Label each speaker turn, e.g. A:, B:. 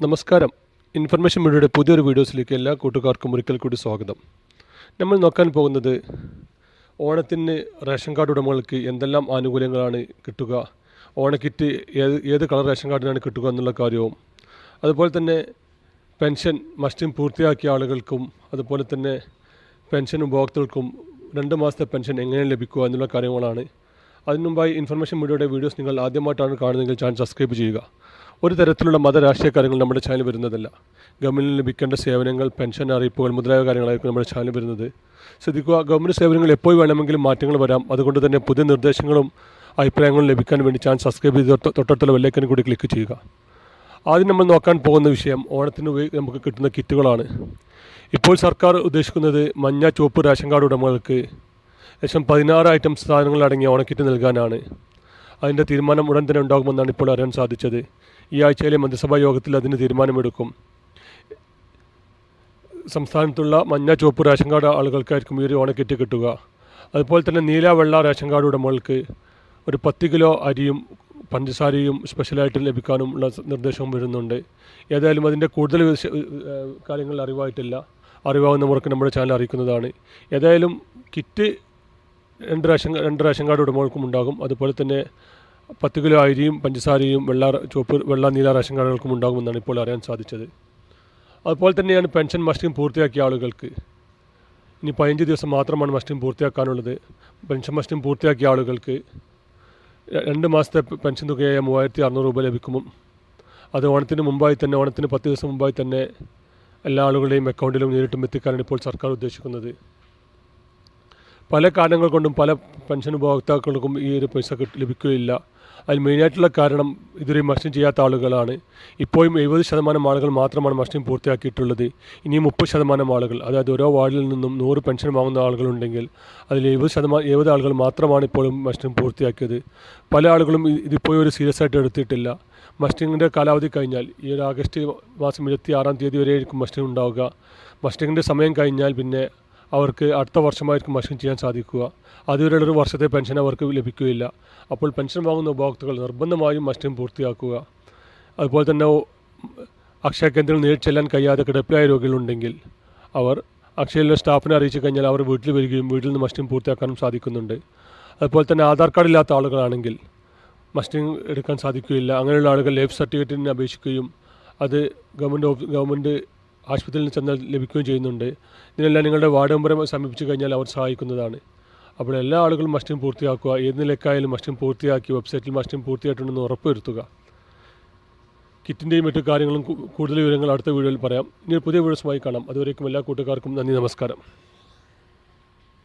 A: നമസ്കാരം. ഇൻഫർമേഷൻ മീഡിയയുടെ പുതിയൊരു വീഡിയോസിലേക്ക് എല്ലാ കൂട്ടുകാർക്കും ഒരിക്കൽ കൂടി സ്വാഗതം. നമ്മൾ നോക്കാൻ പോകുന്നത് ഓണത്തിന് റേഷൻ കാർഡ് ഉടമകൾക്ക് എന്തെല്ലാം ആനുകൂല്യങ്ങളാണ് കിട്ടുക ഓണക്കിറ്റ് ഏത് ഏത് കളർ റേഷൻ കാർഡിനാണ് കിട്ടുക എന്നുള്ള കാര്യവും അതുപോലെ തന്നെ പെൻഷൻ മസ്റ്റിൻ പൂർത്തിയാക്കിയ ആളുകൾക്കും അതുപോലെ തന്നെ പെൻഷൻ ഉപഭോക്താക്കൾക്കും രണ്ട് മാസത്തെ പെൻഷൻ എങ്ങനെ ലഭിക്കുക എന്നുള്ള കാര്യങ്ങളാണ് അതിനു മുമ്പായി ഇൻഫർമേഷൻ മീഡിയയുടെ വീഡിയോസ് നിങ്ങൾ ആദ്യമായിട്ടാണ് കാണുന്നതെങ്കിൽ ചാനൽ സബ്സ്ക്രൈബ് ചെയ്യുക. ഒരു തരത്തിലുള്ള മത രാഷ്ട്രീയ കാര്യങ്ങൾ നമ്മുടെ ചാനൽ വരുന്നതല്ല. ഗവൺമെന്റിന് ലഭിക്കേണ്ട സേവനങ്ങൾ പെൻഷൻ അറിയിപ്പുകൾ മുതലായ കാര്യങ്ങളായിരിക്കും നമ്മുടെ ചാനൽ വരുന്നത്. ശ്രദ്ധിക്കുക ഗവൺമെന്റ് സേവനങ്ങൾ എപ്പോൾ വേണമെങ്കിലും മാറ്റങ്ങൾ വരാം. അതുകൊണ്ട് തന്നെ പുതിയ നിർദ്ദേശങ്ങളും അഭിപ്രായങ്ങളും ലഭിക്കാൻ വേണ്ടി ചാനൽ സബ്സ്ക്രൈബ് ചെയ്ത് തൊട്ട് തൊട്ടടുത്തുള്ള വെള്ളേക്കനും കൂടി ക്ലിക്ക് ചെയ്യുക. ആദ്യം നമ്മൾ നോക്കാൻ പോകുന്ന വിഷയം ഓണത്തിന് നമുക്ക് കിട്ടുന്ന കിറ്റുകളാണ് ഇപ്പോൾ സർക്കാർ ഉദ്ദേശിക്കുന്നത് മഞ്ഞ ചുവപ്പ് റേഷൻ കാർഡ് ഉടമകൾക്ക് ഏകദേശം പതിനാറ് ഐറ്റം സാധനങ്ങൾ അടങ്ങിയ ഓണക്കിറ്റ് നൽകാനാണ്. അതിന്റെ തീരുമാനം ഉടൻ തന്നെ ഉണ്ടാകുമെന്നാണ് ഇപ്പോൾ അറിയാൻ സാധിച്ചത്. ഈ ആഴ്ചയിലെ മന്ത്രിസഭാ യോഗത്തിൽ അതിന് തീരുമാനമെടുക്കും. സംസ്ഥാനത്തുള്ള മഞ്ഞ ചുവപ്പ് റേഷൻ കാർഡ് ആളുകൾക്കായിരിക്കും ഈ ഒരു ഓണക്കിറ്റ് കിട്ടുക. അതുപോലെ തന്നെ നീല വെള്ള റേഷൻ കാർഡ് ഉടമകൾക്ക് ഒരു പത്ത് കിലോ അരിയും പഞ്ചസാരയും സ്പെഷ്യലായിട്ട് ലഭിക്കാനും ഉള്ള നിർദ്ദേശവും വരുന്നുണ്ട്. ഏതായാലും അതിന്റെ കൂടുതൽ കാര്യങ്ങൾ അറിവായിട്ടില്ല. അറിവാകുന്നവർക്ക് നമ്മുടെ ചാനൽ അറിയിക്കുന്നതാണ്. ഏതായാലും കിറ്റ് രണ്ട് റേഷൻ രണ്ട് റേഷൻ കാർഡ് ഉടമകൾക്കും ഉണ്ടാകും. അതുപോലെ തന്നെ പത്ത് കിലോ അരിയും പഞ്ചസാരയും വെള്ള ചുവപ്പ് വെള്ള നീല റേഷൻ കാർഡുകൾക്കും ഉണ്ടാകുമെന്നാണ് ഇപ്പോൾ അറിയാൻ സാധിച്ചത്. അതുപോലെ തന്നെയാണ് പെൻഷൻ മസ്റ്റിംഗ് പൂർത്തിയാക്കിയ ആളുകൾക്ക്. ഇനി പതിനഞ്ച് ദിവസം മാത്രമാണ് മസ്റ്റിംഗ് പൂർത്തിയാക്കാനുള്ളത്. പെൻഷൻ മസ്റ്റിംഗ് പൂർത്തിയാക്കിയ ആളുകൾക്ക് രണ്ട് മാസത്തെ പെൻഷൻ തുകയായ മൂവായിരത്തി അറുന്നൂറ് രൂപ ലഭിക്കും അത് ഓണത്തിന് മുമ്പായി തന്നെ ഓണത്തിന് പത്ത് ദിവസം മുമ്പായി തന്നെ എല്ലാ ആളുകളുടെയും അക്കൗണ്ടിലും നേരിട്ടും എത്തിക്കാനാണ് ഇപ്പോൾ സർക്കാർ ഉദ്ദേശിക്കുന്നത്. പല കാരണങ്ങൾ കൊണ്ടും പല പെൻഷൻ ഉപഭോക്താക്കൾക്കും ഈ ഒരു പൈസ ലഭിക്കുകയില്ല. അതിൽ മെയിനായിട്ടുള്ള കാരണം ഇതുവരെ മസ്റ്റിംഗ് ചെയ്യാത്ത ആളുകളാണ്. ഇപ്പോഴും എഴുപത് ശതമാനം ആളുകൾ മാത്രമാണ് മസ്റ്റിംഗ് പൂർത്തിയാക്കിയിട്ടുള്ളത്. ഇനിയും മുപ്പത് ശതമാനം ആളുകൾ അതായത് ഓരോ വാർഡിൽ നിന്നും നൂറ് പെൻഷൻ വാങ്ങുന്ന ആളുകളുണ്ടെങ്കിൽ അതിൽ എഴുപത് ശതമാനം എഴുപത് ആളുകൾ മാത്രമാണ് ഇപ്പോഴും മസ്റ്റിംഗ് പൂർത്തിയാക്കിയത്. പല ആളുകളും ഇതിപ്പോഴും ഒരു സീരിയസ് ആയിട്ട് എടുത്തിട്ടില്ല. മസ്റ്റിങ്ങിന്റെ കാലാവധി കഴിഞ്ഞാൽ ഈ ഒരു ആഗസ്റ്റ് മാസം ഇരുപത്തി ആറാം തീയതി വരെ ആയിരിക്കും മസ്റ്റിംഗ് ഉണ്ടാവുക. മസ്റ്റിങ്ങിന്റെ സമയം കഴിഞ്ഞാൽ പിന്നെ അവർക്ക് അടുത്ത വർഷമായിരിക്കും മഷീൻ ചെയ്യാൻ സാധിക്കുക. അതുവരെയുള്ള ഒരു വർഷത്തെ പെൻഷൻ അവർക്ക് ലഭിക്കുകയില്ല. അപ്പോൾ പെൻഷൻ വാങ്ങുന്ന ഉപഭോക്താക്കൾ നിർബന്ധമായും മഷീൻ പൂർത്തിയാക്കുക. അതുപോലെ തന്നെ അക്ഷയ കേന്ദ്രങ്ങൾ നേരിട്ട് ചെല്ലാൻ കഴിയാതെ കിടപ്പിലായ രോഗികളുണ്ടെങ്കിൽ അവർ അക്ഷയയിലെ സ്റ്റാഫിനെ അറിയിച്ചു കഴിഞ്ഞാൽ അവർ വീട്ടിൽ വരികയും വീട്ടിൽ നിന്ന് മസ്റ്റിംഗ് പൂർത്തിയാക്കാനും സാധിക്കുന്നുണ്ട്. അതുപോലെ തന്നെ ആധാർ കാർഡ് ഇല്ലാത്ത ആളുകളാണെങ്കിൽ മസ്റ്റിംഗ് എടുക്കാൻ സാധിക്കുകയില്ല. അങ്ങനെയുള്ള ആളുകൾ ലൈഫ് സർട്ടിഫിക്കറ്റിന് അപേക്ഷിക്കുകയും അത് ഗവൺമെന്റ് ഗവൺമെന്റ് ആശുപത്രിയിൽ ചെന്നാൽ ലഭിക്കുകയും ചെയ്യുന്നുണ്ട്. ഇതിനെല്ലാം നിങ്ങളുടെ വാർഡ് മെമ്പറെ സമീപിച്ചു കഴിഞ്ഞാൽ അവർ സഹായിക്കുന്നതാണ്. അപ്പോൾ എല്ലാ ആളുകളും മസ്റ്റിംഗ് പൂർത്തിയാക്കുക. ഏത് നിലക്കായാലും മസ്റ്റിംഗ് പൂർത്തിയാക്കി വെബ്സൈറ്റിൽ മസ്റ്റിംഗ് പൂർത്തിയായിട്ടുണ്ടെന്ന് ഉറപ്പുവരുത്തുക. കിറ്റിന്റെയും മറ്റു കാര്യങ്ങളും കൂടുതൽ വിവരങ്ങൾ അടുത്ത വീഡിയോയിൽ പറയാം. ഇനി പുതിയ വീഡിയോസുമായി കാണാം. അതുവരേക്കും എല്ലാ കൂട്ടുകാർക്കും നന്ദി നമസ്കാരം.